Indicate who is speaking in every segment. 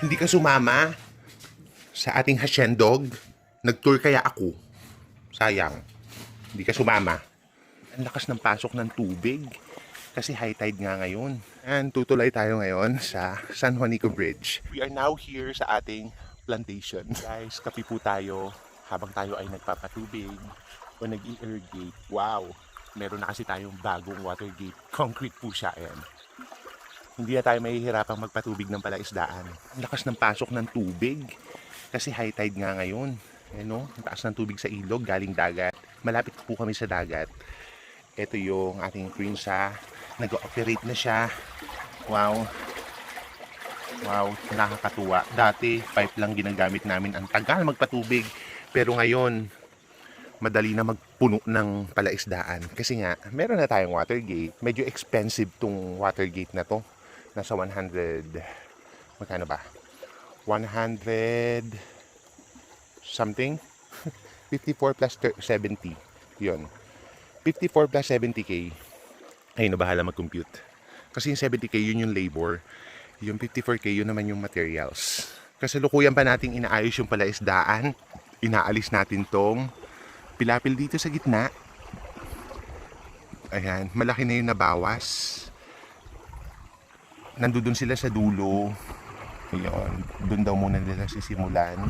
Speaker 1: Hindi ka sumama sa ating hasyendog. Nag-tour kaya ako. Sayang. Hindi ka sumama. Ang lakas ng pasok ng tubig. Kasi high tide nga ngayon. And tutulay tayo ngayon sa San Juanico Bridge. We are now here sa ating plantation. Guys, kapi po tayo habang tayo ay nagpapatubig o nag-irrigate. Wow! Meron na kasi tayong bagong water gate. Concrete po siya. Ayan. Hindi na tayo mahihirapang magpatubig ng palaisdaan. Ang lakas ng pasok ng tubig. Kasi high tide nga ngayon. Ano, ang taas ng tubig sa ilog, galing dagat. Malapit po kami sa dagat. Ito yung ating prinsa. Nag-ooperate na siya. Wow. Wow, nakakatuwa. Dati, pipe lang ginagamit namin. Ang tagal magpatubig. Pero ngayon, madali na magpuno ng palaisdaan. Kasi nga, meron na tayong water gate. Medyo expensive tong water gate na to. Nasa 100, magkano ba? 100 something? 54 plus thir- 70. Yun. 54 plus 70k. Ay, na bahala mag-compute. Kasi yung 70k, yun yung labor. Yung 54k, yun naman yung materials. Kasi lukuyan pa nating inaayos yung palaisdaan. Inaalis natin tong pilapil dito sa gitna. Ayan, malaki na yung nabawas. Nandun sila sa dulo. Ayun, doon daw muna nila sisimulan.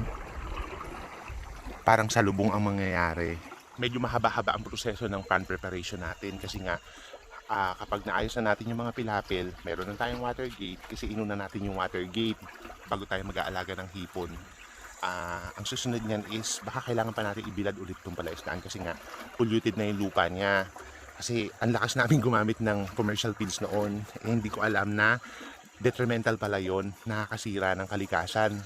Speaker 1: Parang salubong ang mangyayari. Medyo mahaba-haba ang proseso ng pan preparation natin kasi nga ah, kapag naayos na natin yung mga pilapil, meron na tayong water gate kasi inuna natin yung water gate bago tayo mag-aalaga ng hipon. Ah, ang susunod niyan is baka kailangan pa natin ibilad ulit itong palaisdaan kasi nga polluted na yung lupa niya. Kasi ang lakas namin gumamit ng commercial feeds noon. Eh, hindi ko alam na detrimental pala yon nakakasira ng kalikasan.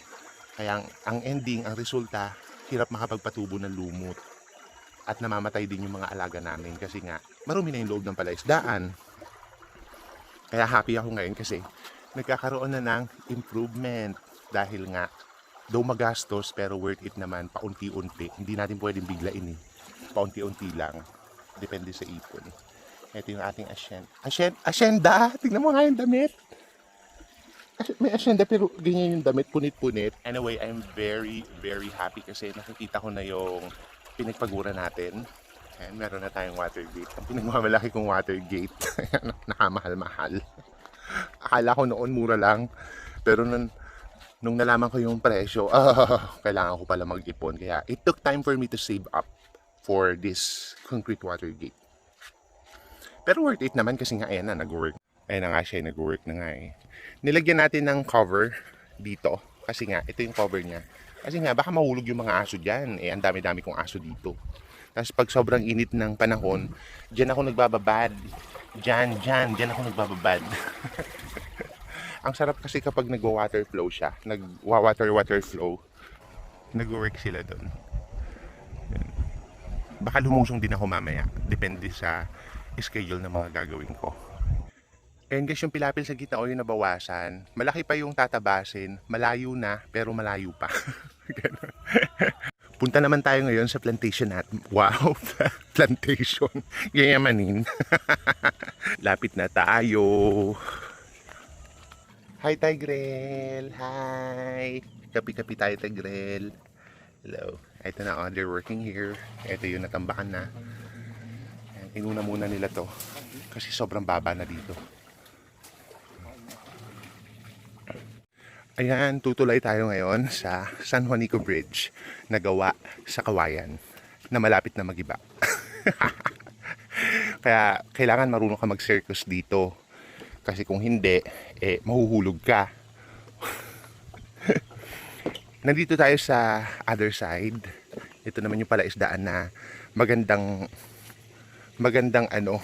Speaker 1: Kaya ang, ang ending, ang resulta, hirap makapagpatubo ng lumot. At namamatay din yung mga alaga namin kasi nga marumi na yung loob ng palaisdaan. Kaya happy ako ngayon kasi nagkakaroon na ng improvement dahil nga though magastos pero worth it naman paunti-unti. Hindi natin pwedeng biglain eh. Paunti-unti lang. Depende sa ipon. Ito yung ating asyenda. Asyenda? Asyenda? Tingnan mo nga yung damit. May asyenda pero ganyan yung damit, punit-punit. Anyway, I'm very, very happy kasi nakikita ko na yung pinagpagura natin. Ayan, meron na tayong water gate. Ang pinagmamalaki kong water gate, nakamahal-mahal. Akala ko noon mura lang. Pero nung, nung nalaman ko yung presyo, ah, kailangan ko pala mag-ipon. Kaya it took time for me to save up for this concrete water gate. Pero worth it naman kasi nga ayan na, nag-work. Ayan na nga siya, nag-work na nga eh. Nilagyan natin ng cover dito. Kasi nga, ito yung cover niya. Kasi nga, baka mahulog yung mga aso dyan. Eh, ang dami-dami kong aso dito. Tapos pag sobrang init ng panahon, dyan ako nagbababad. Dyan, dyan, dyan ako nagbababad. ang sarap kasi kapag nagwa-water flow siya. Nagwa-water-water flow. Nag-work sila doon. Baka lumusong din ako mamaya. Depende sa schedule ng mga gagawin ko. And guys, yung pilapil sa gitna o yung nabawasan, malaki pa yung tatabasin, malayo na, pero malayo pa. Punta naman tayo ngayon sa plantation natin. Wow, plantation. Yayamanin. Lapit na tayo. Hi, Tigrel. Hi. Kapi-kapi tayo, Tigrel. Hello. Ito na, oh, they're working here. Ito yung natambakan na. Ayan, Inuna muna nila to. Kasi sobrang baba na dito. Ayan, tutulay tayo ngayon sa San Juanico Bridge na gawa sa Kawayan na malapit na magiba. Kaya kailangan marunong ka mag-circus dito. Kasi kung hindi, eh, mahuhulog ka. Nandito tayo sa other side. Ito naman yung palaisdaan na magandang magandang ano,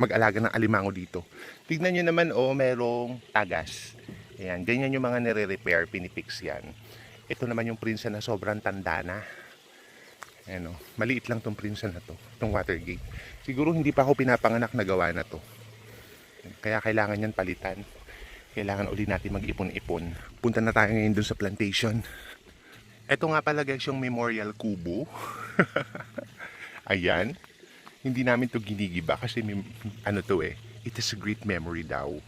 Speaker 1: mag-alaga ng alimango dito. Tignan nyo naman, oh, merong tagas. Ayan, ganyan yung mga nire-repair, pinipix yan. Ito naman yung prinsa na sobrang tanda na. Ayan, oh, maliit lang tong prinsa na to, tong Watergate. Siguro hindi pa ako pinapanganak na gawa na to. Kaya kailangan yan palitan. Kailangan uli natin mag-ipon-ipon. Punta na tayo ngayon dun sa plantation. Ito nga pala guys yung memorial kubo. Ayan. Hindi namin to ginigiba kasi may, ano to eh. It is a great memory daw.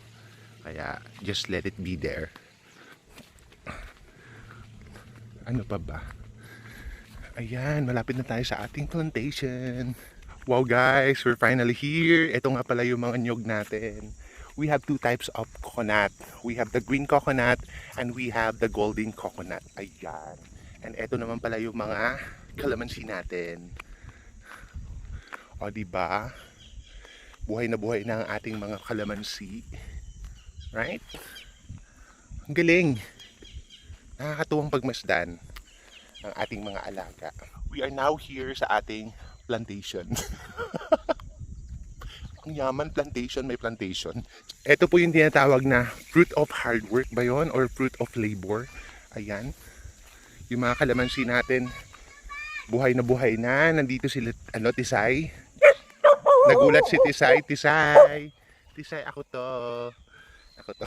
Speaker 1: Kaya just let it be there. Ano pa ba? Ayan, malapit na tayo sa ating plantation. Wow guys, we're finally here. Ito nga pala yung mga nyog natin. We have two types of coconut. We have the green coconut and we have the golden coconut. Ayan. And ito naman pala yung mga calamansi natin. O ba? Buhay na buhay na ang ating mga calamansi. Right? Ang galing. Nakakatuwang pagmasdan ng ating mga alaga. We are now here sa ating plantation. Ang yaman plantation, may plantation. Ito po yung tinatawag na fruit of hard work ba yun? Or fruit of labor. Ayan. Yung mga kalamansi natin, buhay na buhay na. Nandito sila, ano, Tisay. Nagulat si Tisay. Tisay. Tisay, ako to. Ako to.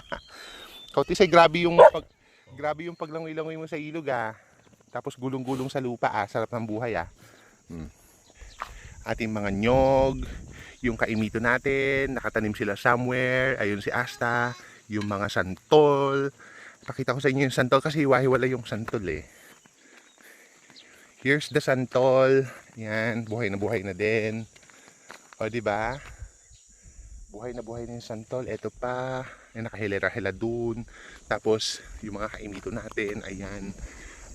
Speaker 1: Ikaw, Tisay, grabe yung pag, grabe yung paglangoy-langoy mo sa ilog ah. Tapos gulong-gulong sa lupa ah. Sarap ng buhay ah. Hmm. Ating mga nyog, yung kaimito natin, nakatanim sila somewhere. Ayun si Asta, yung mga santol. Pakita ko sa inyo yung santol kasi hiwa-hiwala yung santol eh. Here's the santol. Yan, buhay na buhay na din. O, di ba? Buhay na buhay na yung santol. Ito pa, yung nakahilera-hila dun. Tapos, yung mga kaimito natin, ayan.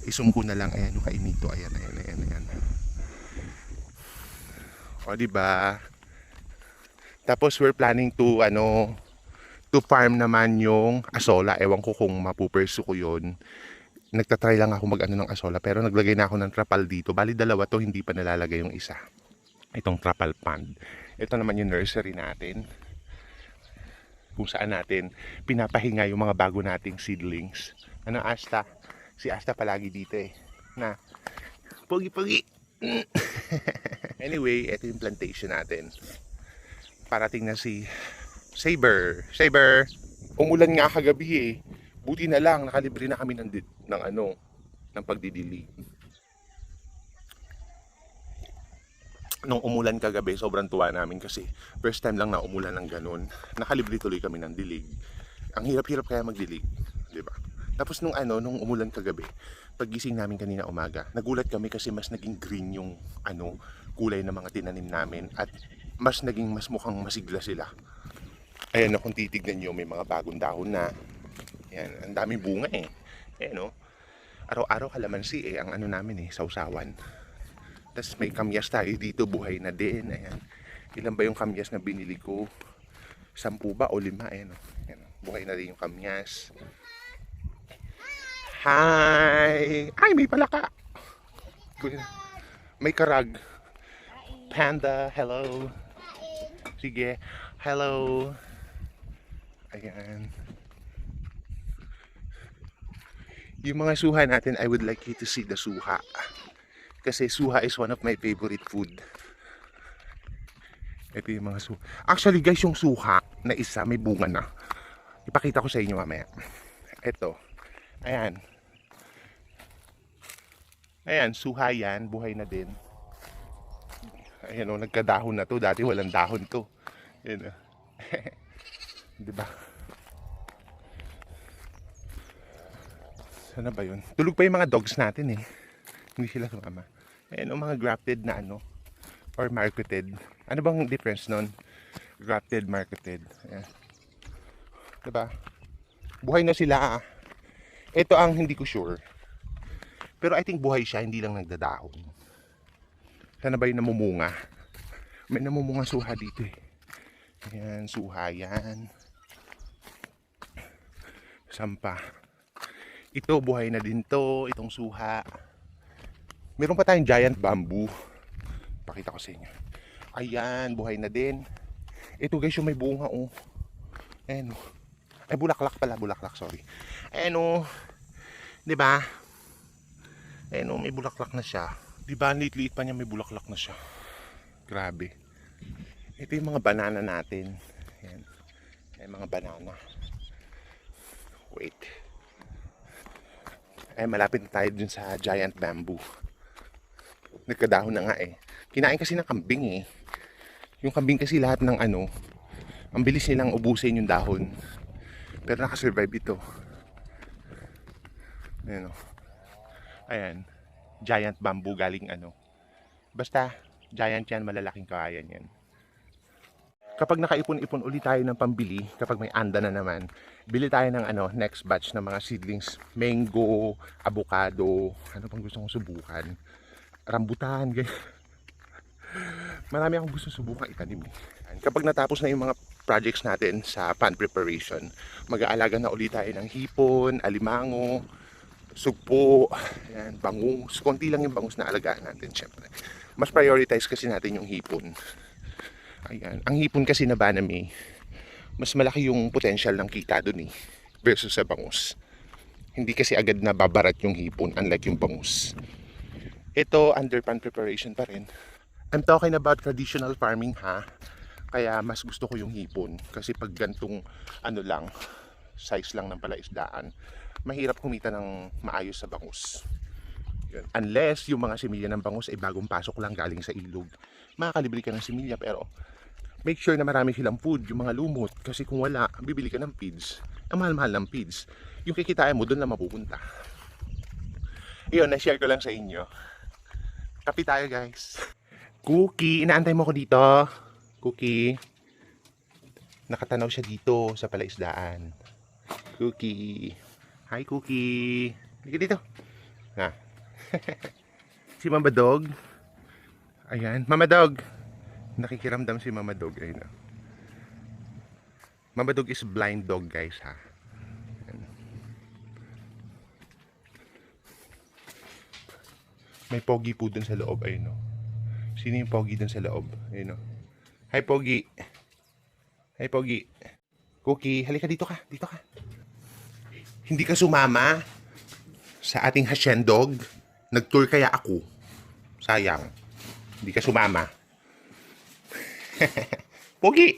Speaker 1: Isum ko na lang, ayan yung kaimito. Ayan, ayan, ayan, ayan. O, di ba? Tapos, we're planning to, ano, to farm naman yung asola. Ewan ko kung mapupursu ko yun. Nagtatry lang ako mag-ano ng asola. Pero naglagay na ako ng trapal dito. Bali, dalawa to, hindi pa nalalagay yung isa. Itong trapal pond. Ito naman yung nursery natin kung saan natin pinapahinga yung mga bago nating seedlings. Ano Asta? Si Asta palagi dito eh. Na, pogi-pogi. anyway, ito yung plantation natin. Parating na si Saber. Saber! Umulan nga kagabi eh. Buti na lang, nakalibre na kami ng, ng ano, ng pagdidilig. nung umulan kagabi, sobrang tuwa namin kasi first time lang na umulan ng ganun. Nakalibre tuloy kami ng dilig. Ang hirap-hirap kaya magdilig, di ba? Tapos nung ano, nung umulan kagabi, paggising namin kanina umaga, nagulat kami kasi mas naging green yung ano, kulay ng mga tinanim namin at mas naging mas mukhang masigla sila. Ayan no, kung titignan nyo, may mga bagong dahon na. Ayan, ang daming bunga eh. Ayan no. Araw-araw kalamansi eh, ang ano namin eh, sausawan. Tapos may kamyas tayo dito, buhay na din. Ayan. Ilan ba yung kamyas na binili ko? Sampu ba o lima? Ayan, oh. Ayan. Buhay na din yung kamyas. Hi! Ay, may palaka! May karag. Panda, hello. Sige, hello. Ayan. Yung mga suha natin, I would like you to see the suha. Kasi suha is one of my favorite food. Ito yung mga suha. Actually guys, yung suha na isa may bunga na. Ipakita ko sa inyo mamaya. Ito. Ayan. Ayan, suha yan. Buhay na din. Ayan o, nagkadahon na to. Dati walang dahon to. Ayan o. diba? Sana ba yun? Tulog pa yung mga dogs natin eh. Hindi sila sumama. Ayan o, mga grafted na ano. Or marketed. Ano bang difference nun? Grafted, marketed. Ayan. Diba? Buhay na sila. ah. Ito ang hindi ko sure. Pero I think buhay siya, hindi lang nagdadahon. Sana ba yung namumunga? May namumunga suha dito eh. Ayan, suha yan. Sampa. Ito, buhay na din to. Itong suha. Meron pa tayong giant bamboo. Pakita ko sa inyo. Ayan, buhay na din. Ito guys, yung may bunga oh. Ayan oh. Ay, bulaklak pala, bulaklak, sorry. Ayan oh. 'Di ba? Ayan oh, may bulaklak na siya. 'Di ba, ang liit-liit pa niya may bulaklak na siya. Grabe. Ito yung mga banana natin. Ayan. Ayan, mga banana. Wait. Ay, malapit na tayo dun sa giant bamboo. Nagkadahon na nga eh. Kinain kasi ng kambing eh. Yung kambing kasi lahat ng ano, ang bilis nilang ubusin yung dahon. Pero nakasurvive ito. Ayan o. Ayan. Giant bamboo galing ano. Basta, giant yan, malalaking kawayan yan. Kapag nakaipon-ipon ulit tayo ng pambili, kapag may anda na naman, bili tayo ng ano, next batch ng mga seedlings. Mango, avocado, ano pang gusto kong subukan. Rambutan, ganyan. Marami akong gusto subukan itanim. eh. Kapag natapos na yung mga projects natin sa pan preparation, mag-aalaga na ulit tayo ng hipon, alimango, sugpo, ayan, bangus. Konti lang yung bangus na alagaan natin, syempre. Mas prioritize kasi natin yung hipon. Ayan. Ang hipon kasi na banami, mas malaki yung potential ng kita dun eh, versus sa bangus. Hindi kasi agad na babarat yung hipon, unlike yung bangus. Ito, under pan preparation pa rin. I'm talking about traditional farming ha. Kaya mas gusto ko yung hipon. Kasi pag gantong ano lang, size lang ng palaisdaan, mahirap kumita ng maayos sa bangus. Yun. Unless yung mga similya ng bangus ay bagong pasok lang galing sa ilog. Makakalibre ka ng similya pero make sure na marami silang food, yung mga lumot. Kasi kung wala, bibili ka ng feeds. Ang mahal-mahal ng feeds. Yung kikitain mo, doon na mapupunta. Iyon, na-share ko lang sa inyo. Kapi tayo guys. Cookie, inaantay mo ko dito. Cookie. Nakatanaw siya dito sa palaisdaan. Cookie. Hi, Cookie. Halika dito. Ha. si Mama Dog. Ayan. Mama Dog. Nakikiramdam si Mama Dog. Ayun. Mama Dog is blind dog, guys, ha. Ayan. May pogi po dun sa loob, ayun, no. Sino yung pogi dun sa loob? Ayun, no. Hi, pogi. Hi, pogi. Cookie, halika dito ka. Dito ka. Hindi ka sumama sa ating hasyendog. Nag-tour kaya ako. Sayang. Hindi ka sumama. Pogi!